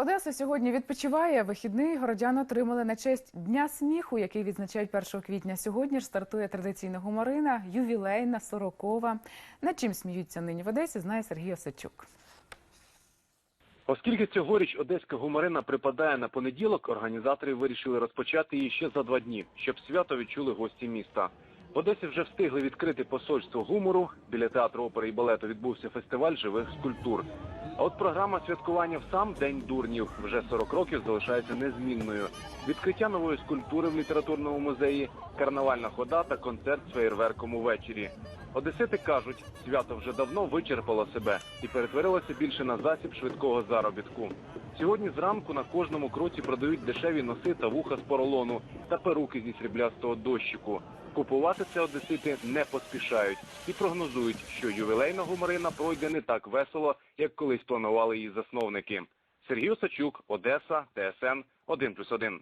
Одеса сьогодні відпочиває. Вихідний городян отримали на честь Дня сміху, який відзначають 1 квітня. Сьогодні ж стартує традиційна гуморина, ювілейна, сорокова. Над чим сміються нині в Одесі, знає Сергій Осадчук. Оскільки цьогоріч одеська гуморина припадає на понеділок, організатори вирішили розпочати її ще за два дні, щоб свято відчули гості міста. В Одесі вже встигли відкрити посольство гумору. Біля театру опери і балету відбувся фестиваль живих скульптур. А от програма святкування в сам день дурнів вже 40 років залишається незмінною. Відкриття нової скульптури в літературному музеї, карнавальна хода та концерт з феєрверком увечері. Одесити кажуть, свято вже давно вичерпало себе і перетворилося більше на засіб швидкого заробітку. Сьогодні зранку на кожному кроці продають дешеві носи та вуха з поролону та перуки зі сріблястого дощику. Купувати це одесити не поспішають і прогнозують, що ювілейна гуморина пройде не так весело, як колись планували її засновники. Сергій Осачук, Одеса, ТСН 1+,1.